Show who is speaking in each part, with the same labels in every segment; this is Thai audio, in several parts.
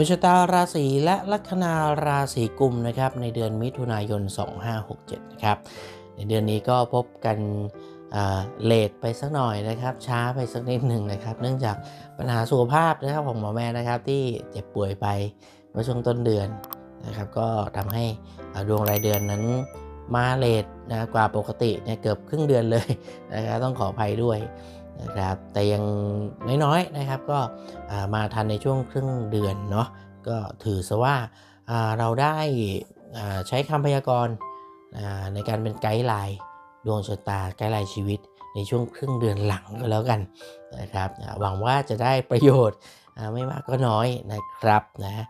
Speaker 1: ดวงชะตาราศีและลัคนาราศีกุมนะครับในเดือนมิถุนายน 2567 นะครับ ในเดือนนี้ก็พบกันเลทไปสักหน่อยนะครับ ช้าไปสักนิดหนึ่งนะครับ เนื่องจากปัญหาสุขภาพนะครับของหมอแม่นะครับที่เจ็บป่วยไปเมื่อช่วงต้นเดือนนะครับ ก็ทำให้ดวงรายเดือนนั้นมาเลทนะกว่าปกติเนี่ยเกือบครึ่งเดือนเลยนะครับต้องขออภัยด้วย นะครับแต่ยังน้อยๆนะครับก็มาทันในช่วงครึ่งเดือนเนาะก็ถือซะว่าเราได้ใช้คำพยากรณ์ในการเป็นไกด์ไลน์ดวงชะตาไกด์ไลน์ชีวิตในช่วงครึ่งเดือนหลังก็แล้วกันนะครับหวังว่าจะได้ประโยชน์ไม่มากก็น้อยนะครับนะ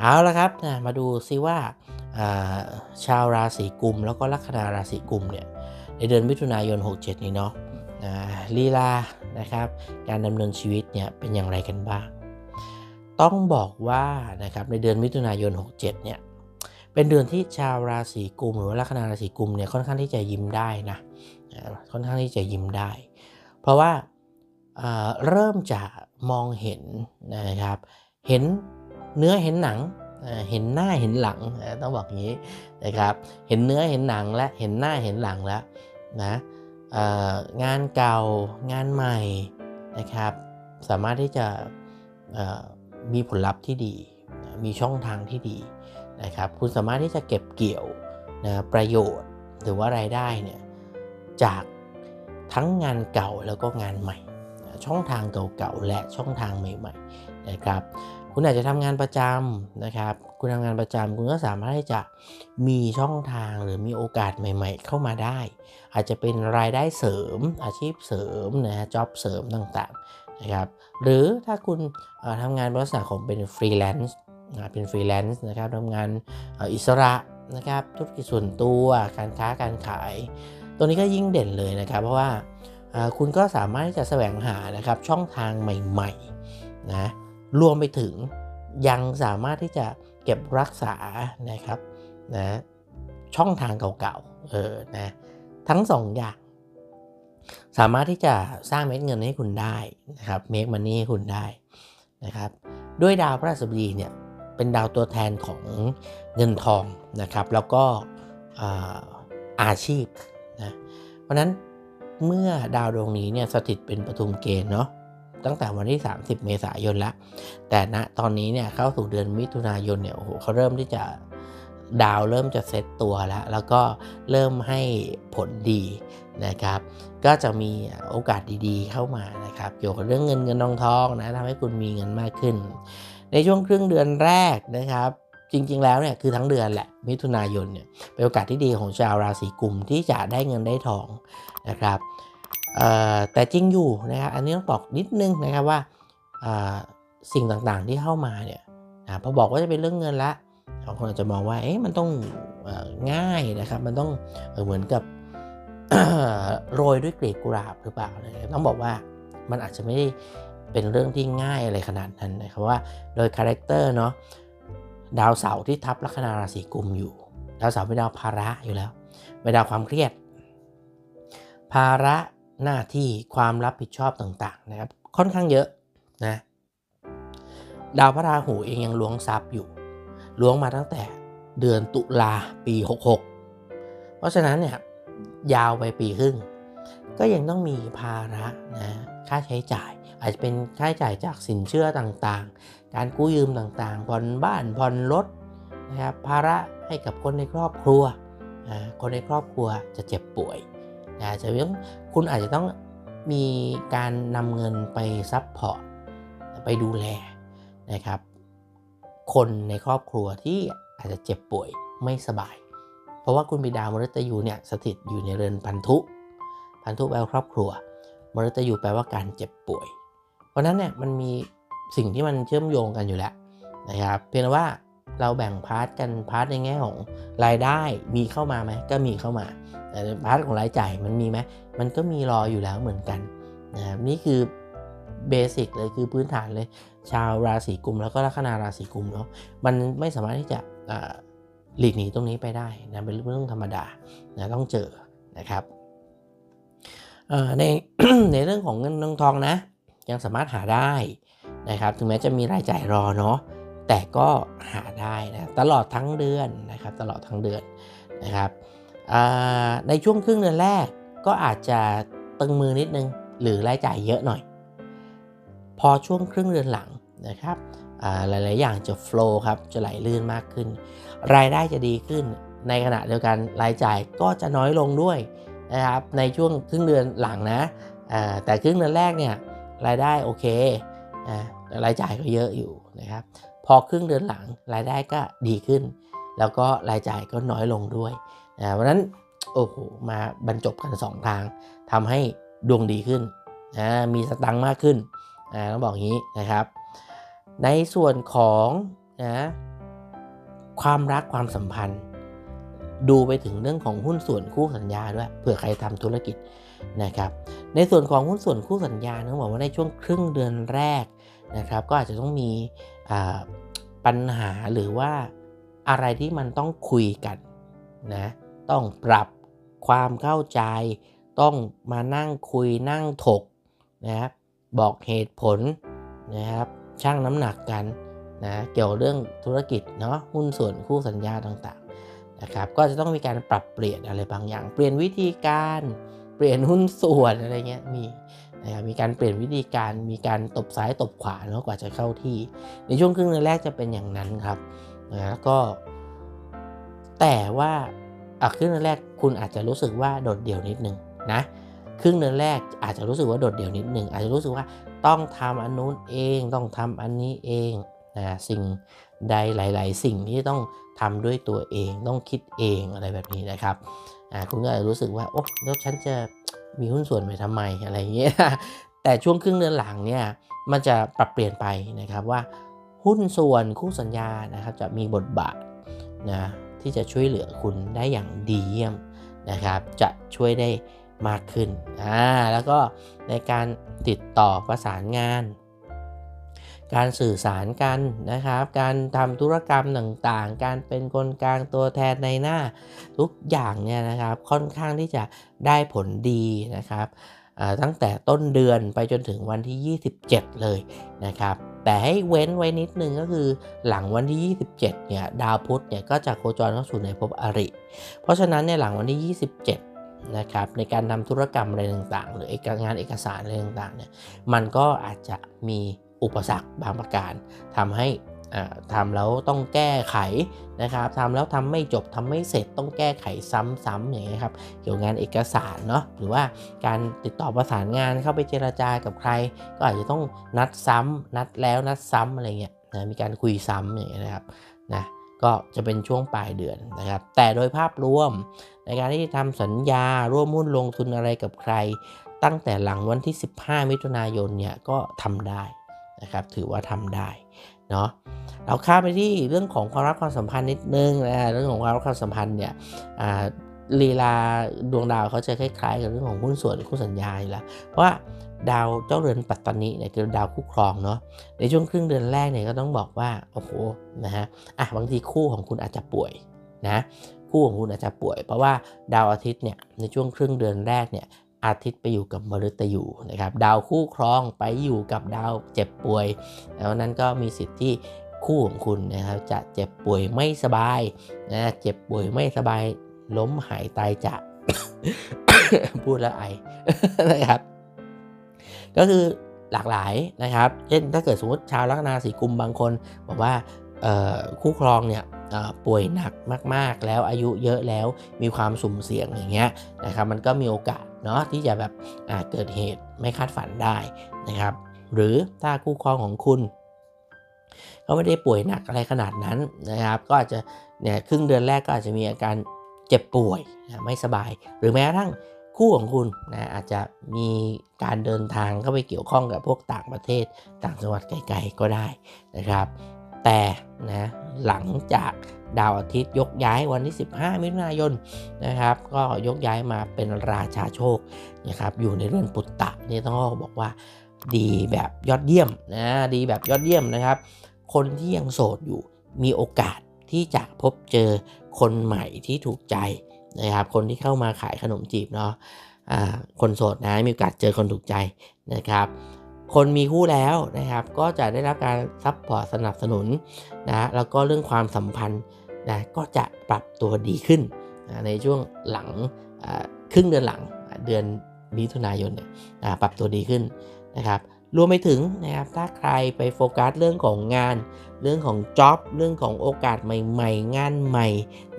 Speaker 1: เอาละครับนะมาดูซิว่าชาวราศีกุมแล้วก็ลัคนาราศีกุมเนี่ยในเดือนมิถุนายน 67 นี้เนาะ ลีลานะครับ การดำเนินชีวิตเนี่ยเป็นอย่างไรกันบ้าง ต้องบอกว่านะครับในเดือนมิถุนายน 67 เนี่ยเป็นเดือนที่ชาวราศีกุมหรือว่าลัคนาราศีกุมเนี่ยค่อนข้างที่จะยิ้มได้นะค่อนข้างที่จะยิ้มได้ เพราะว่าเริ่มจะมองเห็นนะครับ เห็นเนื้อเห็นหนังเห็นหน้าเห็นหลังต้องบอกอย่างนี้นะครับ เห็นเนื้อเห็นหนังและเห็นหน้าเห็นหลังแล้วนะ งานเก่างานใหม่นะครับ สามารถที่จะมีผลลัพธ์ที่ดี มีช่องทางที่ดีนะครับ คุณสามารถที่จะเก็บเกี่ยวนะประโยชน์หรือว่ารายได้เนี่ยจากทั้งงานเก่าแล้วก็งานใหม่ ช่องทางเก่าๆและช่องทางใหม่ๆนะครับ คุณอาจจะทำงานประจำนะครับ คุณทำงานประจำคุณก็สามารถที่จะมีช่องทางหรือมีโอกาสใหม่ ๆ เข้ามาได้ อาจจะเป็นรายได้เสริม อาชีพเสริมนะฮะจ็อบเสริมต่างๆนะครับ หรือถ้าคุณทำงานบริษัทของเป็นฟรีแลนซ์นะเป็นฟรีแลนซ์นะครับทำงานอิสระนะครับธุรกิจส่วนตัวการค้าการขาย ตัวนี้ก็ยิ่งเด่นเลยนะครับ เพราะว่าคุณก็สามารถที่จะแสวงหานะครับช่องทางใหม่ๆนะ รวมไปถึงยังสามารถที่จะเก็บรักษานะครับนะช่องทางเก่าๆเออนะทั้ง2องอย่าง สามารถที่จะสร้างเม็ดเงินให้คุณได้นะครับเมคมันนี่ให้คุณได้นะครับด้วยดาวพระราชบดีเนี่ยเป็นดาวตัวแทนของเงินทองนะครับ แล้วก็อาชีพนะเพราะนั้นเมื่อดาวดวงนี้เนี่ยสถิตเป็นปฐุมเกณฑ์เนาะ ตั้งแต่วันที่ 30 เมษายนแล้วแต่ณตอนนี้เนี่ยเข้าสู่เดือนมิถุนายนเนี่ยโอ้โหเขาเริ่มที่จะดาวเริ่มจะเซตตัวแล้ว แล้วก็เริ่มให้ผลดีนะครับ ก็จะมีโอกาสดีๆเข้ามานะครับ เกี่ยวกับเรื่องเงินเงินทองทองนะทำให้คุณมีเงินมากขึ้น ในช่วงครึ่งเดือนแรกนะครับ จริงๆแล้วเนี่ยคือทั้งเดือนแหละ มิถุนายนเนี่ยเป็นโอกาสที่ดีของชาวราศีกุมที่จะได้เงินได้ทองนะครับ แต่จริงอยู่นะครับอันนี้ต้องบอกนิดนึงนะครับว่าสิ่งต่างๆที่เข้ามาเนี่ยพอบอกว่าจะเป็นเรื่องเงินละบางคนอาจจะมองว่าเอ๊ะมันต้องง่ายนะครับ มันต้องเหมือนกับโรยด้วยกลีบกุหลาบหรือเปล่าต้องบอกว่ามันอาจจะไม่ได้เป็นเรื่องที่ง่ายอะไรขนาดนั้นนะครับว่าโดยคาแรคเตอร์เนาะดาวเสาร์ที่ทับลัคนาราศีกุมอยู่ ดาวเสาร์เป็นดาวภาระอยู่แล้วเป็นดาวความเครียด ภาระ หน้าที่ความรับผิดชอบต่างๆนะครับ ค่อนข้างเยอะนะดาวพระราหูเองยังล้วงทรัพย์อยู่ล้วงมาตั้งแต่เดือนตุลาปี 66 เพราะฉะนั้นเนี่ยยาวไปปีครึ่ง ก็ยังต้องมีภาระนะค่าใช้จ่าย อาจจะเป็นค่าใช้จ่ายจากสินเชื่อต่างๆ การกู้ยืมต่างๆผ่อนบ้านผ่อนรถนะครับภาระให้กับคนในครอบครัว คนในครอบครัวจะเจ็บป่วย นะจะต้องคุณอาจจะต้องมีการนำเงินไปซับพอร์ตไปดูแลนะครับ คนในครอบครัวที่อาจจะเจ็บป่วยไม่สบาย เพราะว่าคุณบิดามฤตยูเนี่ยสถิตอยู่ในเรือนพันธุพันธุแปลว่าครอบครัวมฤตยูแปลว่าการเจ็บป่วย เพราะนั้นเนี่ยมันมีสิ่งที่มันเชื่อมโยงกันอยู่แล้วนะครับ เพียงแต่ว่า เราแบ่งพาร์ทกันพาร์ทในแง่ของรายได้มีเข้ามาไหมก็มีเข้ามาแต่พาร์ทของรายจ่ายมันมีไหมมันก็มีรออยู่แล้วเหมือนกันนะครับนี่คือเบสิกเลยคือพื้นฐานเลย ชาวราศีกุมแล้วก็ลัคนาราศีกุมเนาะมันไม่สามารถที่จะหลีกหนีตรงนี้ไปได้นะเป็นเรื่องธรรมดานะต้องเจอนะครับในในเรื่องของเงินทองนะ ยังสามารถหาได้นะครับ ถึงแม้จะมีรายจ่ายรอเนาะ แต่ก็หาได้นะตลอดทั้งเดือนนะครับตลอดทั้งเดือนนะครับในช่วงครึ่งเดือนแรกก็อาจจะตึงมือนิดนึง หรือรายจ่ายเยอะหน่อย พอช่วงครึ่งเดือนหลังนะครับหลาย ๆ อย่างจะโฟล์ครับจะไหลลื่นมากขึ้น รายได้จะดีขึ้น ในขณะเดียวกันรายจ่ายก็จะน้อยลงด้วยนะครับในช่วงครึ่งเดือนหลังนะแต่ครึ่งเดือนแรกเนี่ยรายได้โอเคนะรายจ่ายก็เยอะอยู่นะครับ พอครึ่งเดือนหลังรายได้ก็ดีขึ้น แล้วก็รายจ่ายก็น้อยลงด้วยนะเพราะนั้นโอ้โหมาบรรจบกัน 2 ทางทำให้ดวงดีขึ้นนะมีสตังค์มากขึ้นนะต้องบอกงี้นะครับ ในส่วนของนะความรักความสัมพันธ์ ดูไปถึงเรื่องของหุ้นส่วนคู่สัญญาด้วยเผื่อใครทำธุรกิจนะครับ ในส่วนของหุ้นส่วนคู่สัญญาต้องบอกว่าในช่วงครึ่งเดือนแรกนะครับ ก็อาจจะต้องมี ปัญหาหรือว่าอะไรที่มันต้องคุยกันนะต้องปรับความเข้าใจ ต้องมานั่งคุยนั่งถกนะครับบอกเหตุผลนะครับชั่งน้ำหนักกันนะเกี่ยวเรื่องธุรกิจเนาะหุ้นส่วนคู่สัญญาต่างๆนะครับก็จะต้องมีการปรับเปลี่ยนอะไรบางอย่าง เปลี่ยนวิธีการเปลี่ยนหุ้นส่วนอะไรเงี้ยมี นะครับมีการเปลี่ยนวิธีการมีการตบซ้ายตบขวาเนาะกว่าจะเข้าที่ ในช่วงครึ่งเดือนแรกจะเป็นอย่างนั้นครับนะก็ แต่ว่าอะครึ่งเดือนแรกคุณอาจจะรู้สึกว่าโดดเดี่ยวนิดนึงนะครึ่งเดือนแรกอาจจะรู้สึกว่าโดดเดี่ยวนิดนึงอาจจะรู้สึกว่าต้องทำอันนู้นเองต้องทำอันนี้เองนะสิ่งใดหลาย ๆ สิ่งที่ต้องทำด้วยตัวเองต้องคิดเองอะไรแบบนี้นะครับ คุณก็อาจจะรู้สึกว่าโอ้แล้วฉันจะมีหุ้นส่วนไปทำไมอะไรเงี้ยแต่ช่วงครึ่งเดือนหลังเนี่ยมันจะปรับเปลี่ยนไปนะครับว่าหุ้นส่วนคู่สัญญานะครับจะมีบทบาทนะที่จะช่วยเหลือคุณได้อย่างดีเยี่ยมนะครับ จะช่วยได้มากขึ้นอ่าแล้วก็ในการติดต่อประสานงาน การสื่อสารกันนะครับ การทำธุรกรรมต่างๆ การเป็นคนกลางตัวแทนในหน้าทุกอย่างเนี่ยนะครับค่อนข้างที่จะได้ผลดีนะครับตั้งแต่ต้นเดือนไปจนถึงวันที่ 27 เลยนะครับ แต่ให้เว้นไว้นิดนึงก็คือหลังวันที่ 27 เนี่ยดาวพุธเนี่ยก็จะโคจรเข้าสู่ในภพอริ เพราะฉะนั้นในหลังวันที่ 27 นะครับในการทำธุรกรรมอะไรต่างๆ หรือเอกงานเอกสารอะไรต่างๆ เนี่ยมันก็อาจจะมี อุปสรรคบางประการทำให้ทำแล้วต้องแก้ไขนะครับทำแล้วทำไม่จบทำไม่เสร็จต้องแก้ไขซ้ำๆอย่างนี้ยครับเกี่ยวงานเอกสารเนาะหรือว่าการติดต่อประสานงานเข้าไปเจราจากับใคร ก็อาจจะต้องนัดซ้ำนัดแล้วนัดซ้ำอะไรเงี้ยนะมีการคุยซ้ำอย่างเงี้ยนะครับนะก็จะเป็นช่วงปลายเดือนนะครับ แต่โดยภาพรวมในการที่ทำสัญญาร่วมหุ้นลงทุนอะไรกับใคร ตั้งแต่หลังวันที่ 15 มิถุนายนเนี่ยก็ทำได้ นะครับถือว่าทำได้เนาะเราข้ามไปที่เรื่องของความรักความสัมพันธ์นิดนึงนะเรื่องของความรักความสัมพันธ์เนี่ยลีลาดวงดาวเขาจะคล้าย ๆ กับเรื่องของหุ้นส่วนคู่สัญญาอยู่แล้วเพราะว่าดาวเจ้าเรือนปัตตานีเนี่ยคือดาวคู่ครองเนาะในช่วงครึ่งเดือนแรกเนี่ยก็ต้องบอกว่าโอ้โหนะฮะอะบางทีคู่ของคุณอาจจะป่วยนะคู่ของคุณอาจจะป่วย เพราะว่าดาวอาทิตย์เนี่ยในช่วงครึ่งเดือนแรกเนี่ย อาทิตย์ไปอยู่กับมฤตยูนะครับดาวคู่ครองไปอยู่กับดาวเจ็บป่วย แล้วนั้นก็มีสิทธิ์ที่คู่ของคุณนะครับจะเจ็บป่วยไม่สบายนะเจ็บป่วยไม่สบายล้มหายตายจากพูดแล้วไอนะครับ ก็คือหลากหลายนะครับ เช่นถ้าเกิดสมมติชาวลัคนาสีกุมบางคนบอกว่าคู่ครองเนี่ยป่วยหนักมาก ๆ แล้วอายุเยอะแล้วมีความสุ่มเสี่ยงอย่างเงี้ยนะครับ มันก็มีโอกาส เนาะที่จะแบบเกิดเหตุไม่คาดฝันได้นะครับ หรือถ้าคู่ครองของคุณเขาไม่ได้ป่วยหนักอะไรขนาดนั้นนะครับ ก็อาจจะเนี่ยครึ่งเดือนแรกก็อาจจะมีอาการเจ็บป่วยนะไม่สบาย หรือแม้กระทั่งคู่ของคุณนะอาจจะมีการเดินทางเข้าไปเกี่ยวข้องกับพวกต่างประเทศต่างจังหวัดไกลๆก็ได้นะครับ แต่นะหลังจาก ดาวอาทิตย์ยกย้ายวันที่ 15 มิถุนายนนะครับ ก็ยกย้ายมาเป็นราชาโชคนะครับอยู่ในเรือนปุตตะนี่ต้องบอกว่าดีแบบยอดเยี่ยมนะดีแบบยอดเยี่ยมนะครับ คนที่ยังโสดอยู่มีโอกาสที่จะพบเจอคนใหม่ที่ถูกใจนะครับ คนที่เข้ามาขายขนมจีบเนาะะคนโสดนะมีโอกาสเจอคนถูกใจนะครับ คนมีคู่แล้วนะครับ ก็จะได้รับการซัพพอร์ตสนับสนุนนะแล้วก็เรื่องความสัมพันธ์ นะก็จะปรับตัวดีขึ้นนะในช่วงหลังครึ่งเดือนหลังเดือนมิถุนายนเนี่ยปรับตัวดีขึ้นนะครับรวมไปถึงนะครับถ้าใครไปโฟกัสเรื่องของงาน เรื่องของ job เรื่องของโอกาสใหม่ ๆ งานใหม่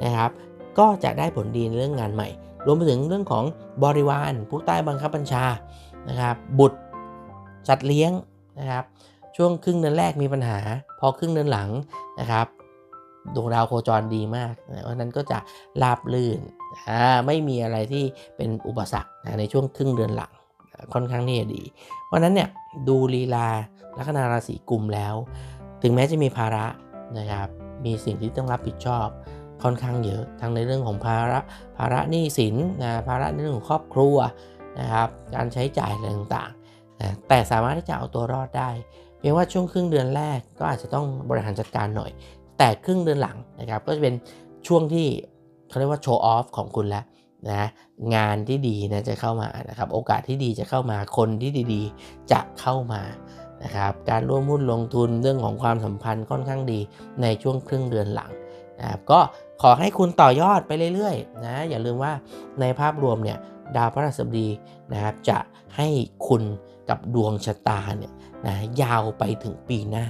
Speaker 1: นะครับ ก็จะได้ผลดีในเรื่องงานใหม่ รวมไปถึงเรื่องของบริวารผู้ใต้บังคับบัญชานะครับบุตรจัดเลี้ยงนะครับ ช่วงครึ่งเดือนแรกมีปัญหา พอครึ่งเดือนหลังนะครับ ดวงดาวโคจรดีมากนะเพราะนั้นก็จะราบลื่นไม่มีอะไรที่เป็นอุปสรรคนะในช่วงครึ่งเดือนหลังค่อนข้างที่ดี เพราะฉะนั้นเนี่ยดูลีลาลัคนาราศีกุมแล้ว ถึงแม้จะมีภาระนะครับมีสิ่งที่ต้องรับผิดชอบค่อนข้างเยอะทั้งในเรื่องของภาระภาระหนี้สินนะภาระในเรื่องของครอบครัวนะครับการใช้จ่ายอะไรต่างๆนะแต่สามารถที่จะเอาตัวรอดได้เพียงว่าช่วงครึ่งเดือนแรกก็อาจจะต้องบริหารจัดการหน่อย แต่ครึ่งเดือนหลังนะครับก็จะเป็นช่วงที่เขาเรียกว่าโชว์ออฟของคุณแล้วนะงานที่ดีนะจะเข้ามานะครับโอกาสที่ดีจะเข้ามาคนที่ดีๆ จะเข้ามานะครับการร่วมหุ้นลงทุนเรื่องของความสัมพันธ์ค่อนข้างดีในช่วงครึ่งเดือนหลังนะครับก็ขอให้คุณต่อยอดไปเรื่อยๆนะอย่าลืมว่าในภาพรวมเนี่ยดาวพฤหัสบดีนะครับจะให้คุณกับดวงชะตาเนี่ยนะยาวไปถึงปีหน้า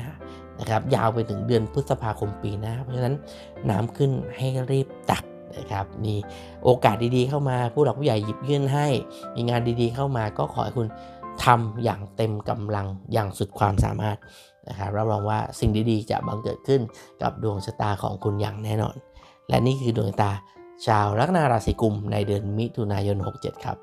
Speaker 1: นะครับยาวไปถึงเดือนพฤษภาคมปีหน้า เพราะฉะนั้นน้ำขึ้นให้รีบตักนะครับมีโอกาสดีๆเข้ามาผู้หลักผู้ใหญ่หยิบยื่นให้ มีงานดีๆเข้ามาก็ขอให้คุณทำอย่างเต็มกำลังอย่างสุดความสามารถนะครับรับรองว่าสิ่งดีๆ จะบังเกิดขึ้นกับดวงชะตาของคุณอย่างแน่นอน และนี่คือดวงชะตาชาวลัคนาราศีกุมในเดือนมิถุนายน 67 ครับ